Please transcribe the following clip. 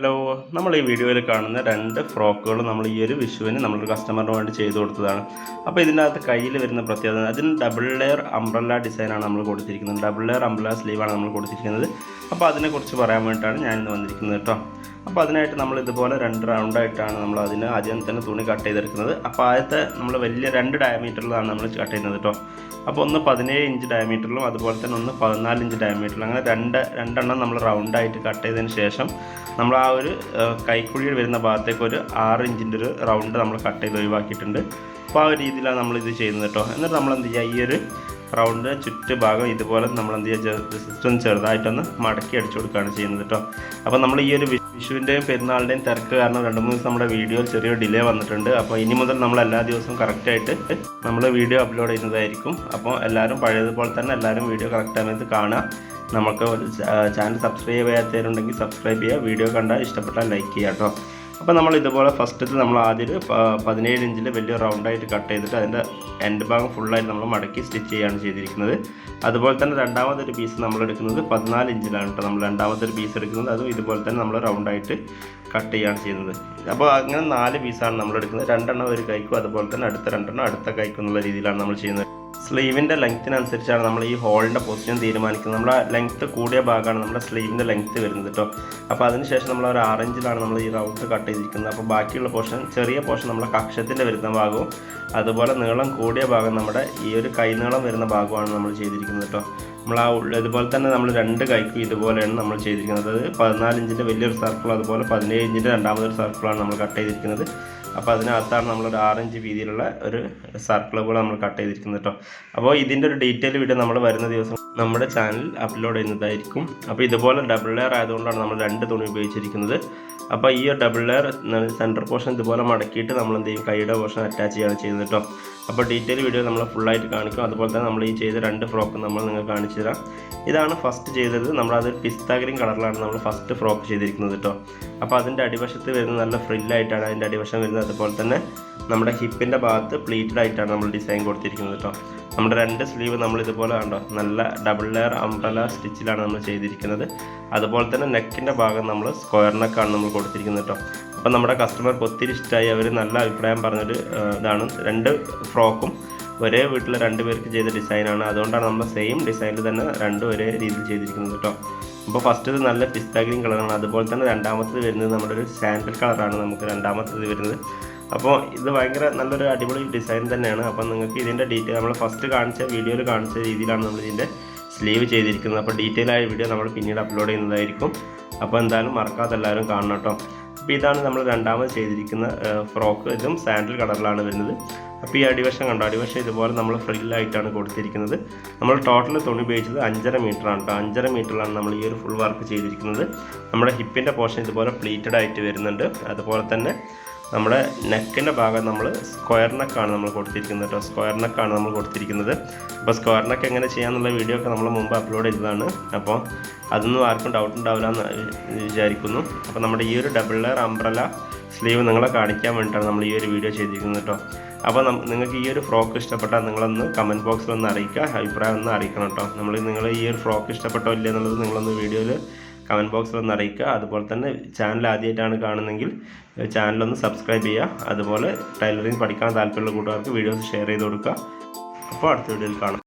Hello. Hello നമ്മൾ ഈ വീഡിയോയിൽ കാണുന്ന രണ്ട് ഫ്രോക്കുകൾ നമ്മൾ ഈ ഒരു വിഷുവിന് നമ്മളൊരു കസ്റ്റമറിന് വേണ്ടി ചെയ്തു കൊടുത്തതാണ്. അപ്പോൾ ഇതിനകത്ത് കയ്യിൽ വരുന്ന പ്രത്യേകത അതിന് ഡബിൾ ലെയർ അംബ്രല്ല ഡിസൈനാണ് നമ്മൾ കൊടുത്തിരിക്കുന്നത്. ഡബിൾ ലെയർ അംബ്രല്ല സ്ലീവാണ് നമ്മൾ കൊടുത്തിരിക്കുന്നത്. അപ്പോൾ അതിനെക്കുറിച്ച് പറയാൻ വേണ്ടിയിട്ടാണ് ഞാനിന്ന് വന്നിരിക്കുന്നത് കേട്ടോ. അപ്പോൾ അതിനായിട്ട് നമ്മൾ ഇതുപോലെ രണ്ട് റൗണ്ടായിട്ടാണ് നമ്മൾ അതിന് ആദ്യം തന്നെ തുണി കട്ട് ചെയ്തെടുക്കുന്നത്. അപ്പോൾ ആദ്യത്തെ നമ്മൾ വലിയ രണ്ട് ഡയമീറ്ററിലാണ് നമ്മൾ കട്ട് ചെയ്യുന്നത് കേട്ടോ. അപ്പോൾ ഒന്ന് പതിനേഴ് ഇഞ്ച് ഡയമീറ്ററിലും അതുപോലെ തന്നെ ഒന്ന് പതിനാല് ഇഞ്ച് ഡയമീറ്ററിലും അങ്ങനെ രണ്ട് രണ്ടെണ്ണം നമ്മൾ റൗണ്ടായിട്ട് കട്ട് ചെയ്തതിന് ശേഷം നമ്മൾ ആ ഒരു ഏഹ്, കൈക്കുഴിയിൽ വരുന്ന ഭാഗത്തേക്ക് ഒരു ആറ് ഇഞ്ചിന്റെ ഒരു റൗണ്ട് നമ്മൾ കട്ട് ചെയ്ത് ഒഴിവാക്കിയിട്ടുണ്ട്. അപ്പോൾ ആ ഒരു രീതിയിലാണ് നമ്മൾ ഇത് ചെയ്യുന്നത് കേട്ടോ. എന്നിട്ട് നമ്മൾ എന്ത് ചെയ്യുക ഈ ഒരു റൗണ്ട് ചുറ്റുഭാഗം ഇതുപോലെ നമ്മൾ എന്ത് ചെയ്യുക ജസ്റ്റ് ഒന്ന് ചെറുതായിട്ടൊന്ന് മടക്കി അടിച്ചു കൊടുക്കുകയാണ് ചെയ്യുന്നത് കേട്ടോ. അപ്പോൾ നമ്മൾ ഈ ഒരു വിഷുവിന്റെയും പെരുന്നാളിന്റെയും തിരക്ക് കാരണം രണ്ട് മൂന്ന് ദിവസം നമ്മുടെ വീഡിയോ ചെറിയ ഡിലേ വന്നിട്ടുണ്ട്. അപ്പോൾ ഇനി മുതൽ നമ്മൾ എല്ലാ ദിവസവും കറക്റ്റായിട്ട് നമ്മൾ വീഡിയോ അപ്ലോഡ് ചെയ്യുന്നതായിരിക്കും. അപ്പോൾ എല്ലാവരും പഴയതുപോലെ തന്നെ എല്ലാവരും വീഡിയോ കറക്റ്റ് സമയത്ത് കാണുക. നമുക്ക് ചാനൽ സബ്സ്ക്രൈബ് ചെയ്യാത്തവരുണ്ടെങ്കിൽ സബ്സ്ക്രൈബ് ചെയ്യുക. വീഡിയോ കണ്ടാൽ ഇഷ്ടപ്പെട്ടാൽ ലൈക്ക് ചെയ്യുക കേട്ടോ. അപ്പോൾ നമ്മൾ ഇതുപോലെ ഫസ്റ്റത്തെ നമ്മൾ ആദ്യം പതിനേഴ് ഇഞ്ചിൽ വലിയ റൗണ്ടായിട്ട് കട്ട് ചെയ്തിട്ട് അതിന്റെ എൻഡ് ഭാഗം ഫുള്ളായിട്ട് നമ്മൾ മടക്കി സ്റ്റിച്ച് ചെയ്യുകയാണ് ചെയ്തിരിക്കുന്നത്. അതുപോലെ തന്നെ രണ്ടാമതൊരു പീസ് നമ്മൾ എടുക്കുന്നത് പതിനാല് ഇഞ്ചിലാണ് കേട്ടോ നമ്മൾ രണ്ടാമത്തെ ഒരു പീസ് എടുക്കുന്നത് അതും ഇതുപോലെ തന്നെ നമ്മൾ റൗണ്ടായിട്ട് കട്ട് ചെയ്യുകയാണ് ചെയ്യുന്നത്. അപ്പോൾ അങ്ങനെ നാല് പീസാണ് നമ്മൾ എടുക്കുന്നത്. രണ്ടെണ്ണം ഒരു കൈക്കും അതുപോലെ തന്നെ അടുത്ത രണ്ടെണ്ണം അടുത്ത കൈക്കും എന്നുള്ള രീതിയിലാണ് നമ്മൾ ചെയ്യുന്നത്. സ്ലീവിന്റെ ലെങ്ത്തിനനുസരിച്ചാണ് നമ്മൾ ഈ ഹോളിന്റെ പൊസിഷൻ തീരുമാനിക്കുന്നത്. നമ്മുടെ ലെങ്ത്ത് കൂടിയ ഭാഗമാണ് നമ്മുടെ സ്ലീവിന്റെ ലെങ്ത്ത് വരുന്നത് കേട്ടോ. അപ്പോൾ അതിനുശേഷം നമ്മൾ ഒരു ആറഞ്ചിലാണ് നമ്മൾ ഈ റൗണ്ട് കട്ട് ചെയ്തിരിക്കുന്നത്. അപ്പോൾ ബാക്കിയുള്ള പോർഷൻ ചെറിയ പോർഷൻ നമ്മുടെ കക്ഷത്തിന്റെ വരുന്ന ഭാഗവും അതുപോലെ നീളം കൂടിയ ഭാഗം നമ്മുടെ ഈ ഒരു കൈനീളം വരുന്ന ഭാഗമാണ് നമ്മൾ ചെയ്തിരിക്കുന്നത് കേട്ടോ. നമ്മൾ ആ ഇതുപോലെ തന്നെ നമ്മൾ രണ്ട് കൈക്കും ഇതുപോലെയാണ് നമ്മൾ ചെയ്തിരിക്കുന്നത്. പതിനാല് ഇഞ്ചിന്റെ വലിയൊരു സർക്കിൾ അതുപോലെ പതിനേഴ് ഇഞ്ചിന്റെ രണ്ടാമതൊരു സർക്കിളാണ് നമ്മൾ കട്ട് ചെയ്തിരിക്കുന്നത്. അപ്പോൾ അതിനകത്താണ് നമ്മളൊരു ആറഞ്ച് വീതിയിലുള്ള ഒരു സർക്കിൾ പോലെ നമ്മൾ കട്ട് ചെയ്തിരിക്കുന്നത് കേട്ടോ. അപ്പോൾ ഇതിന്റെ ഒരു ഡീറ്റെയിൽ വീഡിയോ നമ്മൾ വരുന്ന ദിവസം നമ്മുടെ ചാനൽ അപ്ലോഡ് ചെയ്യുന്നതായിരിക്കും. അപ്പോൾ ഇതുപോലെ ഡബിൾ ലെയർ ആയതുകൊണ്ടാണ് നമ്മൾ രണ്ട് തുണി ഉപയോഗിച്ചിരിക്കുന്നത്. അപ്പോൾ ഈ ഡബിൾ ലെയർ സെന്റർ പോർഷൻ ഇതുപോലെ മടക്കിയിട്ട് നമ്മൾ എന്ത് ചെയ്യും? കൈയുടെ പോർഷൻ അറ്റാച്ച് ചെയ്യാണ് ചെയ്യുന്നത് കേട്ടോ. അപ്പോൾ ഡീറ്റെയിൽ വീഡിയോ നമ്മൾ ഫുള്ളായിട്ട് കാണിക്കും. അതുപോലെ തന്നെ നമ്മൾ ഈ ചെയ്ത രണ്ട് ഫ്രോക്ക് നമ്മൾ നിങ്ങൾക്ക് കാണിച്ചു തരാം. ഇതാണ് ഫസ്റ്റ് ചെയ്തത്. നമ്മളത് പിസ്താഗ്രീൻ കളറിലാണ് നമ്മൾ ഫസ്റ്റ് ഫ്രോക്ക് ചെയ്തിരിക്കുന്നത് കേട്ടോ. അപ്പോൾ അതിന്റെ അടിവശത്ത് വരുന്ന നല്ല ഫ്രില്ലായിട്ടാണ് അതിന്റെ അടിവശം വരുന്നത്. അതുപോലെ തന്നെ നമ്മുടെ ഹിപ്പിന്റെ ഭാഗത്ത് പ്ലീറ്റഡ് ആയിട്ടാണ് നമ്മൾ ഡിസൈൻ കൊടുത്തിരിക്കുന്നത് കേട്ടോ. നമ്മുടെ രണ്ട് സ്ലീവ് നമ്മൾ ഇതുപോലെ കണ്ടോ നല്ല ഡബിൾ ലെയർ അംബ്രല സ്റ്റിച്ചിലാണ് നമ്മൾ ചെയ്തിരിക്കുന്നത്. അതുപോലെ തന്നെ നെക്കിന്റെ ഭാഗം നമ്മൾ സ്ക്വയർ നമ്മൾ കൊടുത്തിരിക്കുന്നത് കേട്ടോ. അപ്പോൾ നമ്മുടെ കസ്റ്റമർക്ക് ഒത്തിരി ഇഷ്ടമായി അവർ നല്ല അഭിപ്രായം പറഞ്ഞൊരു ഇതാണ്. രണ്ട് ഫ്രോക്കും ഒരേ വീട്ടിൽ രണ്ട് പേർക്ക് ചെയ്ത ഡിസൈനാണ്. അതുകൊണ്ടാണ് നമ്മൾ സെയിം ഡിസൈനിൽ തന്നെ രണ്ടും ഒരേ രീതിയിൽ ചെയ്തിരിക്കുന്നത് കേട്ടോ. അപ്പോൾ ഫസ്റ്റത് നല്ല പിസ്ത ഗ്രീൻ കളറാണ് അതുപോലെ തന്നെ രണ്ടാമത്തത് വരുന്നത് നമ്മുടെ ഒരു സാൻഡൽ കളറാണ് നമുക്ക് രണ്ടാമത്തത് വരുന്നത്. അപ്പോൾ ഇത് ഭയങ്കര നല്ലൊരു അടിപൊളി ഡിസൈൻ തന്നെയാണ്. അപ്പോൾ നിങ്ങൾക്ക് ഇതിന്റെ ഡീറ്റെയിൽ നമ്മൾ ഫസ്റ്റ് കാണിച്ച വീഡിയോയിൽ കാണിച്ച രീതിയിലാണ് നമ്മൾ ഇതിന്റെ സ്ലീവ് ചെയ്തിരിക്കുന്നത്. അപ്പോൾ ഡീറ്റെയിൽ ആയ വീഡിയോ നമ്മൾ പിന്നീട് അപ്ലോഡ് ചെയ്യുന്നതായിരിക്കും. അപ്പോൾ എന്തായാലും മറക്കാതെ എല്ലാവരും കാണണം കേട്ടോ അപ്പോൾ ഇതാണ് നമ്മൾ രണ്ടാമത് ചെയ്തിരിക്കുന്ന ഫ്രോക്ക്. ഇതും സാൻഡൽ കളറിലാണ് വരുന്നത്. അപ്പോൾ ഈ അടിവശം കണ്ടോ? അടിവശം ഇതുപോലെ നമ്മൾ ഫ്രില്ലായിട്ടാണ് കൊടുത്തിരിക്കുന്നത്. നമ്മൾ ടോട്ടൽ തുണി ഉപയോഗിച്ചത് അഞ്ചര മീറ്ററാണ് കേട്ടോ അഞ്ചര മീറ്ററിലാണ് നമ്മൾ ഈ ഒരു ഫുൾ വർക്ക് ചെയ്തിരിക്കുന്നത്. നമ്മുടെ ഹിപ്പിന്റെ പോർഷൻ ഇതുപോലെ പ്ലീറ്റഡ് ആയിട്ട് വരുന്നുണ്ട്. അതുപോലെ തന്നെ നമ്മുടെ നെക്കിന്റെ ഭാഗം നമ്മൾ സ്ക്വയർ നെക്കാണ് നമ്മൾ കൊടുത്തിരിക്കുന്നത് കേട്ടോ. സ്ക്വയർ നെക്കാണ് നമ്മൾ കൊടുത്തിരിക്കുന്നത്. അപ്പോൾ സ്ക്വയർ നെക്ക് എങ്ങനെ ചെയ്യാമെന്നുള്ള വീഡിയോ ഒക്കെ നമ്മൾ മുമ്പ് അപ്ലോഡ് ചെയ്തതാണ്. അപ്പോൾ അതൊന്നും ആർക്കും ഡൗട്ട് ഉണ്ടാവില്ല എന്ന് വിചാരിക്കുന്നു. അപ്പോൾ നമ്മുടെ ഈ ഒരു ഡബിൾ ലെയർ അംബ്രല സ്ലീവ് നിങ്ങളെ കാണിക്കാൻ വേണ്ടിയിട്ടാണ് നമ്മൾ ഈ ഒരു വീഡിയോ ചെയ്തിരിക്കുന്നത് കേട്ടോ. അപ്പോൾ നിങ്ങൾക്ക് ഈ ഒരു ഫ്രോക്ക് ഇഷ്ടപ്പെട്ടാൽ നിങ്ങളൊന്ന് കമന്റ് ബോക്സിൽ ഒന്ന് അറിയിക്കുക. അഭിപ്രായം ഒന്ന് അറിയിക്കണം കേട്ടോ. നമ്മൾ നിങ്ങൾ ഈ ഒരു ഫ്രോക്ക് ഇഷ്ടപ്പെട്ടോ ഇല്ലേ എന്നുള്ളത് നിങ്ങളൊന്ന് വീഡിയോയിൽ കമന്റ് ബോക്സിൽ ഒന്ന് അറിയിക്കുക. അതുപോലെ തന്നെ ചാനൽ ആദ്യമായിട്ടാണ് കാണുന്നതെങ്കിൽ ചാനലൊന്ന് സബ്സ്ക്രൈബ് ചെയ്യുക. അതുപോലെ ടൈലറിങ് പഠിക്കാൻ താല്പര്യമുള്ള കൂട്ടുകാർക്ക് വീഡിയോസ് ഷെയർ ചെയ്ത് കൊടുക്കുക. അപ്പോൾ അടുത്ത വീഡിയോയിൽ കാണാം.